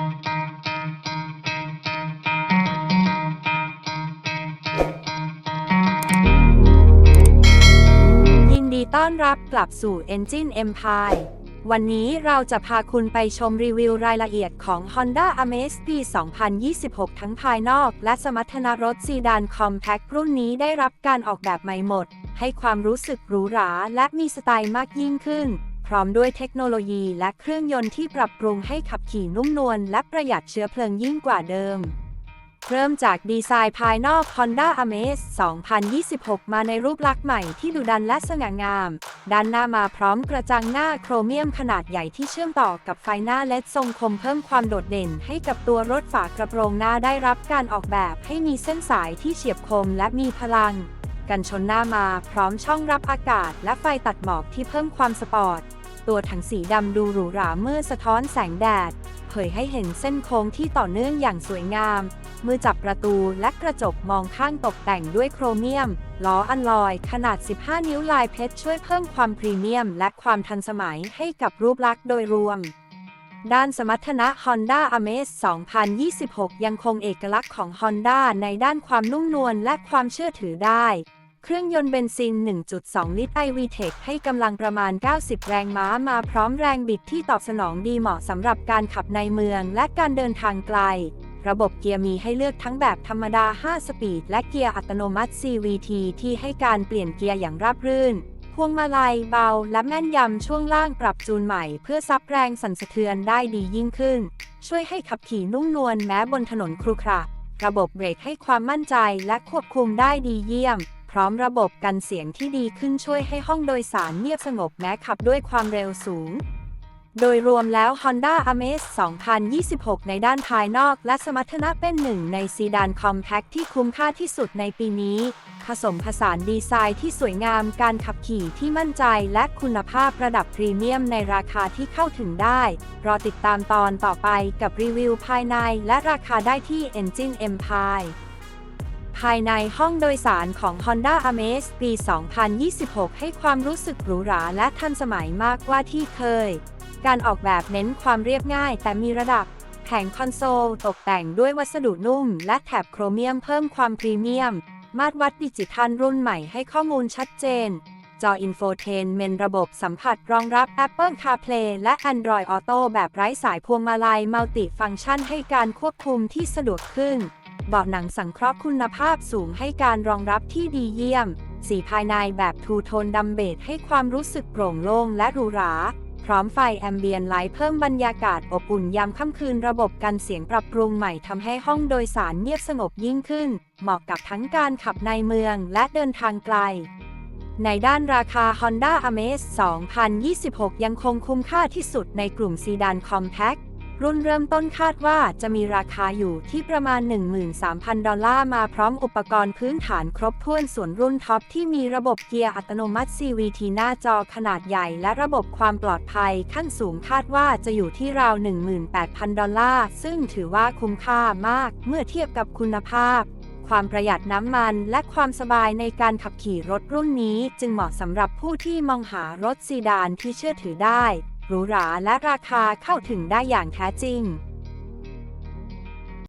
ยินดีต้อนรับกลับสู่ Engine Empire วันนี้เราจะพาคุณไปชมรีวิวรายละเอียดของ Honda Amaze ปี 2026 ทั้งภายนอกและสมรรถนะรถซีดานคอมแพครุ่นนี้ได้รับการออกแบบใหม่หมด ให้ความรู้สึกหรูหราและมีสไตล์มากยิ่งขึ้น ร้อมด้วยเทคโนโลยีและเครื่องยนต์ที่ปรับปรุงให้ขับขี่นุ่มนวลและประหยัดเชื้อเพลิงยิ่งกว่าเดิม เริ่มจากดีไซน์ภายนอก Honda Amaze 2026 มาในรูปลักษณ์ใหม่ที่ดุดันและสง่างาม ด้านหน้ามาพร้อมกระจังหน้าโครเมียมขนาดใหญ่ที่เชื่อมต่อกับไฟหน้าเลดทรงคมเพิ่มความโดดเด่นให้กับตัวรถฝากระโปรงหน้าได้รับการออกแบบให้มีเส้นสายที่เฉียบคมและมีพลังกันชนหน้ามาพร้อมช่องรับอากาศและไฟตัดหมอกที่เพิ่มความสปอร์ต ตัวถังสีดำดูหรูหราเมื่อสะท้อนแสงแดด เผยให้เห็นเส้นโค้งที่ต่อเนื่องอย่างสวยงามมือจับประตูและกระจกมองข้างตกแต่งด้วยโครเมียม ล้ออันลอย ขนาด 15 นิ้วลายเพชรช่วยเพิ่มความพรีเมียม และความทันสมัยให้กับรูปลักษณ์โดยรวมด้านสมรรถนะ Honda Amaze 2026 ยังคงเอกลักษณ์ของ Honda ในด้านความนุ่มนวลและความเชื่อถือได้ เครื่องยนต์เบนซิน 1.2 ลิตร iVTEC ให้กำลังประมาณ 90 แรงม้ามาพร้อมแรงบิดที่ตอบสนองดีเหมาะสำหรับการขับในเมืองและการเดินทางไกล ระบบเกียร์มีให้เลือกทั้งแบบธรรมดา 5 สปีด และเกียร์อัตโนมัติ CVT ที่ให้การเปลี่ยนเกียร์อย่างราบรื่น พวงมาลัยเบาและแม่นยำช่วงล่างปรับจูนใหม่ เพื่อซับแรงสั่นสะเทือนได้ดียิ่งขึ้น ช่วยให้ขับขี่นุ่มนวลแม้บนถนนครุขระระบบเบรกให้ความมั่นใจและควบคุมได้ดีเยี่ยม พร้อมระบบกันเสียงที่ดีขึ้นช่วยให้ห้องโดยสารเงียบสงบแม้ขับด้วยความเร็วสูง โดยรวมแล้ว Honda Amaze 2026 ในด้านภายนอกและสมรรถนะเป็นหนึ่งในซีดานคอมแพคที่คุ้มค่าที่สุดในปีนี้ ผสมผสานดีไซน์ที่สวยงามการขับขี่ที่มั่นใจและคุณภาพระดับพรีเมียมในราคาที่เข้าถึงได้ รอติดตามตอนต่อไปกับรีวิวภายในและราคาได้ที่ Engine Empire ภายในห้องโดยสารของ Honda Amaze ปี 2026 ให้ความรู้สึกหรูหราและทันสมัยมากกว่าที่เคย การออกแบบเน้นความเรียบง่ายแต่มีระดับ แผงคอนโซลตกแต่งด้วยวัสดุนุ่ม และแถบโครเมียมเพิ่มความพรีเมียม มาตรวัดดิจิทัลรุ่นใหม่ให้ข้อมูลชัดเจน จออินโฟเทนเมนระบบสัมผัสรองรับ Apple CarPlay และ Android Auto แบบไร้สายพวงมาลัยมัลติฟังก์ชันให้การควบคุมที่สะดวกขึ้น เบาะหนังสังเคราะห์คุณภาพสูงให้การรองรับที่ดีเยี่ยม สีภายในแบบทูโทนดัมเบจให้ความรู้สึกโปร่งโล่งและหรูหรา พร้อมไฟแอมเบียนไลท์เพิ่มบรรยากาศอบอุ่นยามค่ำคืนระบบกันเสียงปรับปรุงใหม่ทำให้ห้องโดยสารเงียบสงบยิ่งขึ้น เหมาะกับทั้งการขับในเมืองและเดินทางไกลในด้านราคา Honda Amaze 2026 ยังคงคุ้มค่าที่สุดในกลุ่มซีดานคอมแพค รุ่นเริ่มต้นคาดว่าจะมีราคาอยู่ที่ประมาณ 13,000 ดอลลาร์มาพร้อมอุปกรณ์พื้นฐานครบถ้วนส่วนรุ่นท็อปที่มีระบบเกียร์อัตโนมัติ CVT หน้าจอขนาดใหญ่และระบบความปลอดภัยขั้นสูงคาดว่าจะอยู่ที่ราว 18,000 ดอลลาร์ ซึ่งถือว่าคุ้มค่ามากเมื่อเทียบกับคุณภาพความประหยัดน้ำมันและความสบายในการขับขี่รถรุ่นนี้ จึงเหมาะสำหรับผู้ที่มองหารถซีดานที่เชื่อถือได้ หรูหราและราคาเข้าถึงได้อย่างแท้จริง